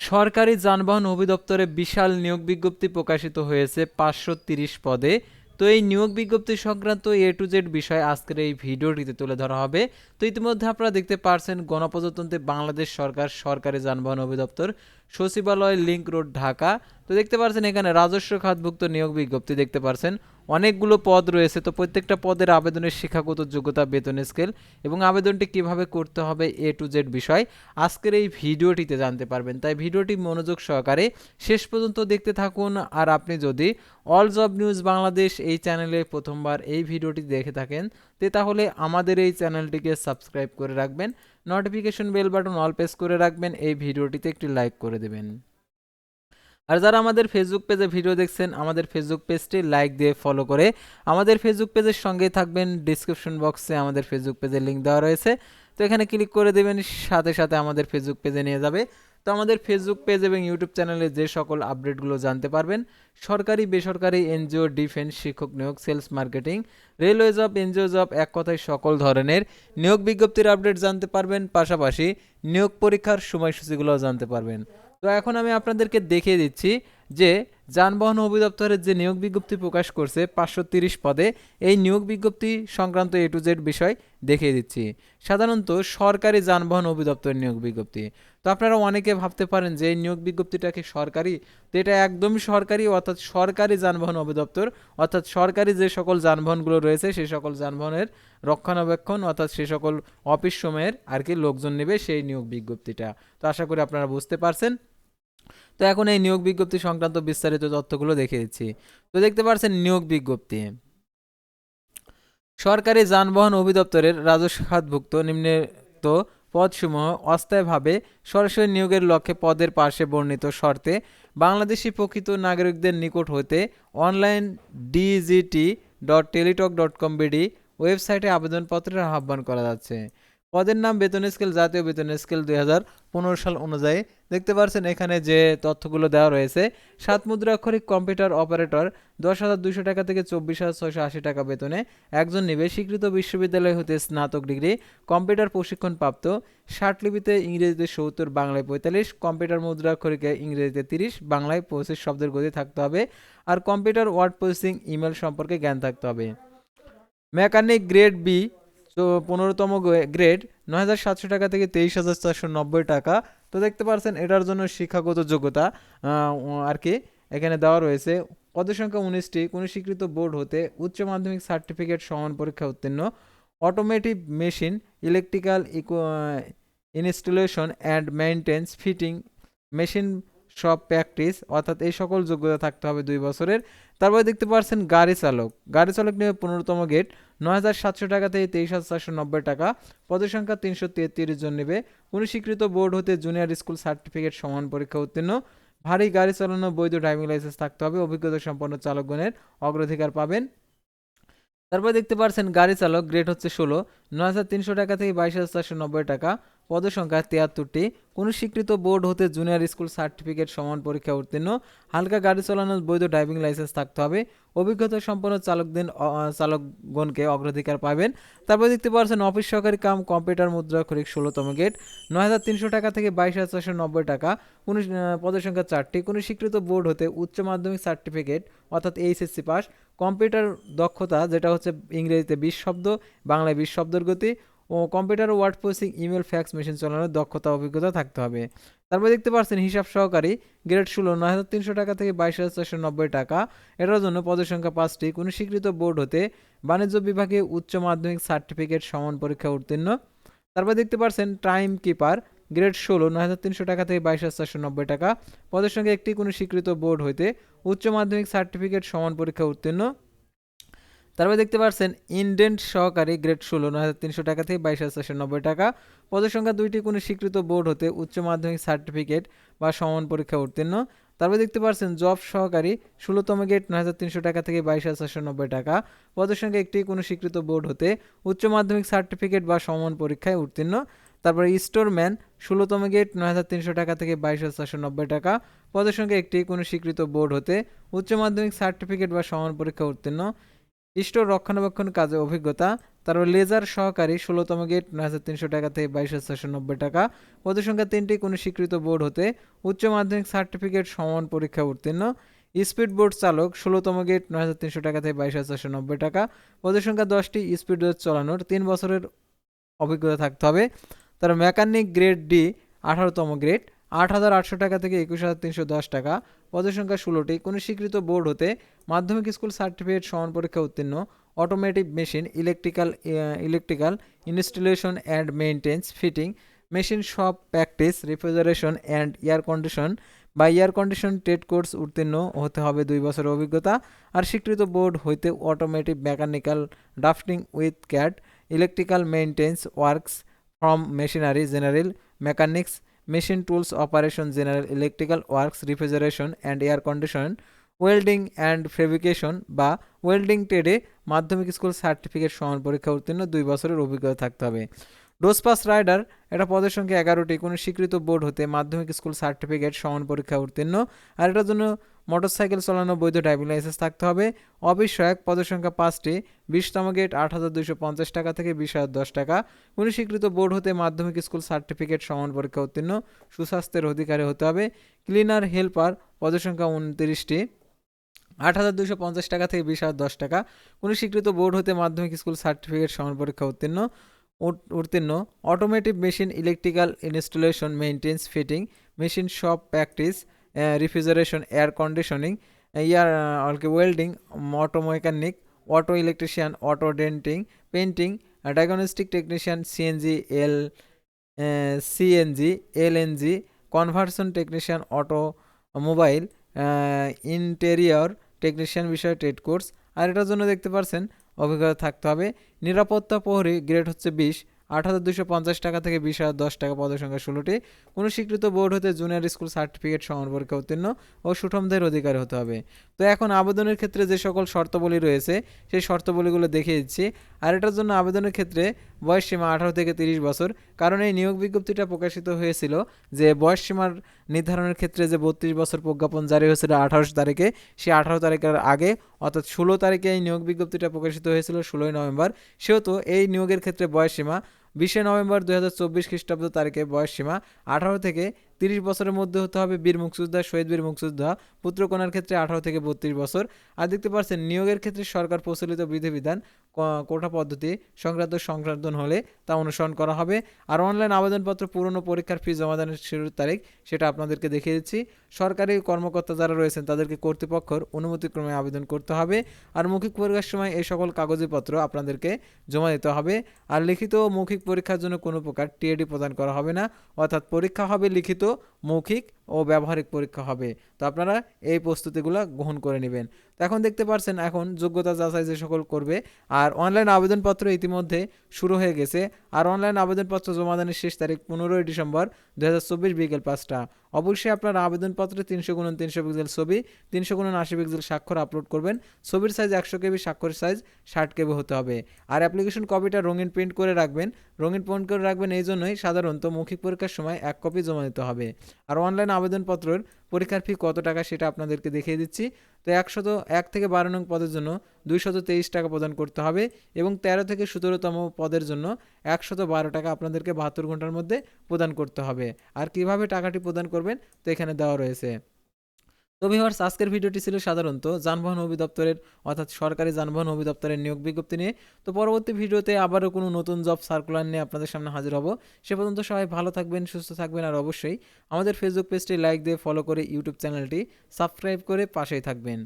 সরকারি যানবাহন অধিদপ্তরে বিশাল নিয়োগ বিজ্ঞপ্তি প্রকাশিত হয়েছে পাঁচশো পদে। তো এই নিয়োগ বিজ্ঞপ্তি সংক্রান্ত এ টু জেড বিষয় আজকের এই ভিডিওটিতে তুলে ধরা হবে। তো ইতিমধ্যে আপনারা দেখতে পারছেন, গণপ্রজাতন্ত্রে বাংলাদেশ সরকার সরকারি যানবাহন অধিদপ্তর, সচিবালয় লিংক রোড, ঢাকা। তো দেখতে পারছেন এখানে রাজস্ব খাতভুক্ত নিয়োগ বিজ্ঞপ্তি দেখতে পারছেন। অনেকগুলো পদ রয়েছে, তো প্রত্যেকটা পদের আবেদনের শিক্ষাগত যোগ্যতা, বেতন স্কেল এবং আবেদনটি কীভাবে করতে হবে এ টু জেড বিষয় আজকের এই ভিডিওটিতে জানতে পারবেন। তাই ভিডিওটি মনোযোগ সহকারে শেষ পর্যন্ত দেখতে থাকুন আর আপনি যদি অল জব নিউজ বাংলাদেশ এই চ্যানেলে প্রথমবার এই ভিডিওটি দেখে থাকেন, তে তাহলে আমাদের এই চ্যানেলটিকে সাবস্ক্রাইব করে রাখবেন notification bell button all press করে রাখবেন, এই ভিডিওটিতে একটি লাইক করে দেবেন। আর যারা আমাদের ফেসবুক পেজে ভিডিও দেখছেন, আমাদের ফেসবুক পেজটি লাইক দিয়ে ফলো করে আমাদের ফেসবুক পেজের সঙ্গেই থাকবেন। ডিসক্রিপশন বক্সে আমাদের ফেসবুক পেজের লিঙ্ক দেওয়া রয়েছে। তো এখানে ক্লিক করে দেবেন, সাথে সাথে আমাদের ফেসবুক পেজে নিয়ে যাবে। তো আমাদের ফেসবুক পেজ এবং ইউটিউব চ্যানেলে যে সকল আপডেটগুলো জানতে পারবেন, সরকারি, বেসরকারি এনজিও ডিফেন্স শিক্ষক নিয়োগ sales marketing railway job NGO job এক কথায় সকল ধরনের নিয়োগ বিজ্ঞপ্তির আপডেট জানতে পারবেন। পাশাপাশি নিয়োগ পরীক্ষার সময়সূচিগুলোও জানতে পারবেন। তো এখন আমি আপনাদেরকে দেখিয়ে দিচ্ছি যে যানবাহন অধিদপ্তরের যে নিয়োগ বিজ্ঞপ্তি প্রকাশ করছে পাঁচশো তিরিশ পদে, এই নিয়োগ বিজ্ঞপ্তি সংক্রান্ত এ টু জেড বিষয় দেখিয়ে দিচ্ছি। সাধারণত সরকারি যানবাহন অধিদপ্তরের নিয়োগ বিজ্ঞপ্তি। তো আপনারা অনেকে ভাবতে পারেন যে এই নিয়োগ বিজ্ঞপ্তিটা কি সরকারি? তো এটা একদমই সরকারি, অর্থাৎ সরকারি যানবাহন অধিদপ্তর, অর্থাৎ সরকারি যে সকল যানবাহনগুলো রয়েছে সেই সকল যানবাহনের রক্ষণাবেক্ষণ, অর্থাৎ সেই সকল অফিস সময়ের আর কি লোকজন নেবে সেই নিয়োগ বিজ্ঞপ্তিটা। তো আশা করি আপনারা বুঝতে পারছেন। তো এখন এই নিয়োগ বিজ্ঞপ্তি সংক্রান্ত বিস্তারিত তথ্যগুলো দেখে দিচ্ছি। তো দেখতে পাচ্ছেন নিয়োগ বিজ্ঞপ্তি। সরকারি যানবাহন অধিদপ্তরের রাজস্ব খাতভুক্ত নিম্নিত পদসমূহ অস্থায়ীভাবে সরাসরি নিয়োগের লক্ষ্যে পদের পাশে বর্ণিত শর্তে বাংলাদেশি প্রকৃত নাগরিকদের নিকট হতে online D G T dot teletalk dot com BD ওয়েবসাইটে আবেদনপত্রের আহ্বান করা যাচ্ছে। পদের নাম বেতন স্কেল জাতীয় বেতন স্কেল দুই হাজার পনেরো সাল অনুযায়ী দেখতে পাচ্ছেন এখানে যে তথ্যগুলো দেওয়া রয়েছে, সাত মুদ্রাক্ষরিক কম্পিউটার অপারেটর, দশ হাজার দুশো টাকা থেকে চব্বিশ হাজার ছয়শো আশি টাকা বেতনে, একজন নিবে, স্বীকৃত বিশ্ববিদ্যালয় হতে স্নাতক ডিগ্রি, কম্পিউটার প্রশিক্ষণ প্রাপ্ত ষাট লিপিতে ইংরেজিতে সত্তর, বাংলায় পঁয়তাল্লিশ, কম্পিউটার মুদ্রাক্ষরিকে ইংরেজিতে তিরিশ, বাংলায় পঁচিশ শব্দের গতি থাকতে হবে, আর কম্পিউটার ওয়ার্ড প্রসেসিং, ইমেল সম্পর্কে জ্ঞান থাকতে হবে। মেকানিক গ্রেড বি পনেরোতম গ্রেড, নয় হাজার সাতশো টাকা থেকে তেইশ হাজার চারশো নব্বই টাকা তো দেখতে পাচ্ছেন এটার জন্য শিক্ষাগত যোগ্যতা আর কি, এখানে দেওয়া রয়েছে। পদের সংখ্যা উনিশটি, কোনো স্বীকৃত বোর্ড হতে উচ্চ মাধ্যমিক সার্টিফিকেট সমান পরীক্ষা উত্তীর্ণ। Automotive machine electrical eco installation and maintenance fitting machine সব প্র্যাকটিস অর্থাৎ এই সকল যোগ্যতা থাকতে হবে দুই বছরের। তারপরে দেখতে পাচ্ছেন গাড়ি চালক। গাড়ি চালক নিয়ে পনেরোতম গেট। নয় হাজার সাতশো টাকা থেকে তেইশ হাজার চারশো নব্বই টাকা। পদের সংখ্যা তিনশো তেত্রিশ জন নেবে। কোনো স্বীকৃত বোর্ড হতে জুনিয়র স্কুল সার্টিফিকেট সমান পরীক্ষা উত্তীর্ণ। ভারী গাড়ি চালানো বৈধ ড্রাইভিং লাইসেন্স থাকতে হবে। অভিজ্ঞতা সম্পন্ন চালকগণের অগ্রাধিকার পাবেন। তারপর দেখতে পাচ্ছেন গাড়ি চালক, গ্রেড হচ্ছে ষোলো। নয় হাজার তিনশো টাকা থেকে বাইশ হাজার চারশো নব্বই টাকা। পদের সংখ্যা তিয়াত্তরটি। কোনো স্বীকৃত বোর্ড হতে জুনিয়র স্কুল সার্টিফিকেট সমান পরীক্ষা উত্তীর্ণ। হালকা গাড়ি চালানোর বৈধ ড্রাইভিং লাইসেন্স থাকতে হবে। অভিজ্ঞতা সম্পন্ন চালকদের চালকগণকে অগ্রাধিকার পাবেন। তারপর দেখতে পাচ্ছেন অফিস সহকারী কাম, কম্পিউটার, মুদ্রা খরিক ষোলোতম গেট। নয় হাজার তিনশো টাকা থেকে বাইশ হাজার চারশো নব্বই টাকা। কোনো পদের সংখ্যা চারটি। কোনো স্বীকৃত বোর্ড হতে উচ্চ মাধ্যমিক সার্টিফিকেট, অর্থাৎ এইচএসসি পাস। কম্পিউটার দক্ষতা, যেটা হচ্ছে ইংরেজিতে বিশ শব্দ, বাংলায় বিশ শব্দের গতি। ও computer word processing, email, fax, machine চালানোর দক্ষতা, অভিজ্ঞতা থাকতে হবে। তারপর দেখতে পাচ্ছেন, হিসাব সহকারী, গ্রেড ষোলো, নয় হাজার তিনশো টাকা থেকে বাইশ হাজার চারশো নব্বই টাকা। এটার জন্য পদের সংখ্যা পাঁচটি। কোনো স্বীকৃত বোর্ড হতে বাণিজ্য বিভাগে উচ্চ মাধ্যমিক সার্টিফিকেট সমান পরীক্ষা উত্তীর্ণ। তারপর দেখতে পাচ্ছেন, টাইম কিপার, গ্রেড ষোলো, নয় হাজার তিনশো টাকা থেকে বাইশ হাজার চারশো নব্বই টাকা। পদের সঙ্গে একটি। কোনো স্বীকৃত বোর্ড হইতে উচ্চ মাধ্যমিক সার্টিফিকেট সমান পরীক্ষা উত্তীর্ণ। তারপর দেখতে পাচ্ছেন ইন্ডেন্ট সহকারী গ্রেড ষোলো নয় হাজার তিনশো টাকা থেকে বাইশ হাজার চারশো নব্বই টাকা। পদের সংখ্যা দুইটি, কোনো স্বীকৃত বোর্ড হতে উচ্চ মাধ্যমিক সার্টিফিকেট বা সমান পরীক্ষা উত্তীর্ণ। তারপর দেখতে পাচ্ছেন জব সহকারী ষোলোতম গেট নয় হাজার তিনশো টাকা থেকে বাইশ হাজার চারশো নব্বই টাকা। পদের সংখ্যা একটি, কোনো স্বীকৃত বোর্ড হতে উচ্চ মাধ্যমিক সার্টিফিকেট বা সমান পরীক্ষায় উত্তীর্ণ। তারপরে স্টোরম্যান ষোলোতম গেট নয় হাজার তিনশো টাকা থেকে বাইশ হাজার চারশো নব্বই টাকা। পদের সংখ্যা একটি, কোনো স্বীকৃত বোর্ড হতে উচ্চ মাধ্যমিক সার্টিফিকেট বা সমান পরীক্ষা উত্তীর্ণ। স্টোর রক্ষণাবেক্ষণ কাজে অভিজ্ঞতা তারপর লেজার সহকারী ষোলোতম গেট, নয় হাজার তিনশো টাকা থেকে বাইশ হাজার ছশো নব্বই টাকা। পদের সংখ্যা তিনটি কোনো স্বীকৃত বোর্ড হতে উচ্চ মাধ্যমিক সার্টিফিকেট সমান পরীক্ষা উত্তীর্ণ। স্পিড বোর্ড চালক, ষোলোতম গেট, নয় হাজার তিনশো টাকা থেকে বাইশ হাজার ছশো নব্বই টাকা। পদের সংখ্যা দশটি, স্পিড বোর্ড চালানোর তিন বছরের অভিজ্ঞতা থাকতে হবে। তার মেকানিক গ্রেড ডি, আঠারোতম গ্রেড। আট হাজার আটশো টাকা থেকে একুশ হাজার তিনশো দশ টাকা। পদের সংখ্যা ষোলোটি। কোনো স্বীকৃত বোর্ড হতে মাধ্যমিক স্কুল সার্টিফিকেট সমান পরীক্ষা উত্তীর্ণ। Automatic machine, electrical electrical, installation and maintenance fitting, machine shop, practice, refrigeration and air condition. বা এয়ার কন্ডিশন টেট কোর্স উত্তীর্ণ হতে হবে দুই বছরের অভিজ্ঞতা। আর স্বীকৃত বোর্ড হইতে automatic mechanical drafting with CAD, electrical maintenance works from machinery general mechanics machine tools, operation, general electrical works, refrigeration and air condition, welding and fabrication বা ওয়েল্ডিং ট্রেডে মাধ্যমিক স্কুল সার্টিফিকেট সমান পরীক্ষা উত্তীর্ণ দুই বছরের অভিজ্ঞতা থাকতে হবে। ডোসপাস রাইডার এটা পদের সংখ্যা এগারোটি, কোনো স্বীকৃত বোর্ড হতে মাধ্যমিক স্কুল সার্টিফিকেট, সমান পরীক্ষা উত্তীর্ণ, আর এটার জন্য মোটরসাইকেল চালানো বৈধ ড্রাইভিং লাইসেন্স থাকতে হবে। সহায়ক পদের সংখ্যা পাঁচটি, বিশতম গেট আট হাজার দুইশো পঞ্চাশ টাকা থেকে বিশ হাজার দশ টাকা, কোনো স্বীকৃত বোর্ড হতে মাধ্যমিক স্কুল সার্টিফিকেট, সমান পরীক্ষা উত্তীর্ণ, সুস্বাস্থ্যের অধিকারী হতে হবে। ক্লিনার হেল্পার, পদের সংখ্যা উনত্রিশটি, আট হাজার দুশো পঞ্চাশ টাকা থেকে বিশ হাজার দশ টাকা, কোনো স্বীকৃত বোর্ড হতে মাধ্যমিক স্কুল সার্টিফিকেট, সমান পরীক্ষা উত্তীর্ণ উত- উত্তীর্ণ। Automatic machine electrical installation maintenance fitting machine shop practice refrigeration air conditioning ইয়ার অলকে welding auto mechanic auto electrician auto denting painting diagnostic technician CNG L CNG LNG conversion technician automobile interior technician বিষয়ে trade course আর এটার জন্য দেখতে পারছেন অভিজ্ঞতা থাকতে হবে। নিরাপত্তা প্রহরী গ্রেড হচ্ছে বিশ। আট হাজার দুশো পঞ্চাশ টাকা থেকে বিশ হাজার দশ টাকা পদের সংখ্যা ষোলোটি। কোনো স্বীকৃত বোর্ড হতে জুনিয়র স্কুল সার্টিফিকেট সম্পর্কে উত্তীর্ণ ও সুঠমদের অধিকার হতে হবে। তো এখন আবেদনের ক্ষেত্রে যে সকল শর্তাবলী রয়েছে, সেই শর্তাবলীগুলো দেখিয়ে দিচ্ছি। আর এটার জন্য আবেদনের ক্ষেত্রে বয়স সীমা আঠারো থেকে তিরিশ বছর। কারণ এই নিয়োগ বিজ্ঞপ্তিটা প্রকাশিত হয়েছিল যে বয়স সীমার নির্ধারণের ক্ষেত্রে যে বত্রিশ বছর প্রজ্ঞাপন জারি হয়েছিল আঠারোশো তারিখে সেই আঠারো তারিখের আগে, অর্থাৎ ষোলো তারিখে এই নিয়োগ বিজ্ঞপ্তিটা প্রকাশিত হয়েছিল ষোলোই নভেম্বর। সেহেতু এই নিয়োগের ক্ষেত্রে বয়সসীমা বিশে নভেম্বর দু হাজার চব্বিশ খ্রিস্টাব্দ তারিখে বয়সসীমা আঠারো থেকে তিরিশ বছরের মধ্যে হতে হবে বীর মুক্তিযোদ্ধা, শহীদ বীর মুক্তিযোদ্ধা। পুত্রকন্যার ক্ষেত্রে আঠারো থেকে বত্রিশ বছর। আর দেখতে পাচ্ছেন, নিয়োগের ক্ষেত্রে সরকার প্রচলিত বিধিবিধান কোটা পদ্ধতি, সংক্রান্ত সংশোধন হলে তা অনুসরণ করা হবে। আর অনলাইন আবেদনপত্র পুরনো পরীক্ষার ফি জমাদানের শুরুর তারিখ, সেটা আপনাদেরকে দেখিয়ে দিচ্ছি। সরকারি কর্মকর্তা যারা রয়েছেন, তাদেরকে কর্তৃপক্ষর অনুমতিক্রমে আবেদন করতে হবে। আর মৌখিক পরীক্ষার সময় এই সকল কাগজপত্র আপনাদেরকে জমা দিতে হবে। আর লিখিত মৌখিক পরীক্ষার জন্য কোনো প্রকার টিএডি প্রদান করা হবে না। অর্থাৎ পরীক্ষা হবে লিখিত মৌখিক ও ব্যবহারিক পরীক্ষা হবে। তো আপনারা এই প্রস্তুতিগুলো গ্রহণ করে নেবেন। তো এখন দেখতে পারছেন, এখন যোগ্যতা যাচাই যে সকল করবে, আর অনলাইন আবেদনপত্র ইতিমধ্যে শুরু হয়ে গেছে। আর অনলাইন আবেদনপত্র জমাদানের শেষ তারিখ পনেরোই ডিসেম্বর দু হাজার চব্বিশ বিকেল পাঁচটা। অবশ্যই আপনার আবেদনপত্রে তিনশো গুণ তিনশো পিক্সেল ছবি, তিনশো গুণ আশি পিক্সেল স্বাক্ষর আপলোড করবেন। ছবির সাইজ একশো কেবি স্বাক্ষরের সাইজ ষাট কেবি হতে হবে। আর অ্যাপ্লিকেশন কপিটা রঙিন প্রিন্ট করে রাখবেন। রঙিন প্রিন্ট করে রাখবেন এই জন্যই সাধারণত মৌখিক পরীক্ষার সময় এক কপি জমা দিতে হবে। আর অনলাইন আবেদনপত্রের পরীক্ষার ফি কত টাকা সেটা আপনাদেরকে দেখিয়ে দিচ্ছি। তো একশত এক থেকে বারো নং পদের জন্য দুইশত তেইশ টাকা প্রদান করতে হবে এবং তেরো থেকে সতেরোতম পদের জন্য একশত বারো টাকা আপনাদেরকে বাহাত্তর ঘণ্টার মধ্যে প্রদান করতে হবে। আর কীভাবে টাকাটি প্রদান করবেন তো এখানে দেওয়া রয়েছে। তো ভিউয়ার্স, আজকের ভিডিওটি ছিল সাধারণত যানবাহন অভিদপ্তরের অর্থাৎ সরকারি যানবাহন অভিদপ্তরের নিয়োগ বিজ্ঞপ্তি নিয়ে। তো পরবর্তী ভিডিওতে আবারও কোনো নতুন জব সার্কুলার নিয়ে আপনাদের সামনে হাজির হব। সে পর্যন্ত সবাই ভালো থাকবেন, সুস্থ থাকবেন আর অবশ্যই আমাদের ফেসবুক পেজটি লাইক দিয়ে ফলো করে ইউটিউব চ্যানেলটি সাবস্ক্রাইব করে পাশেই থাকবেন।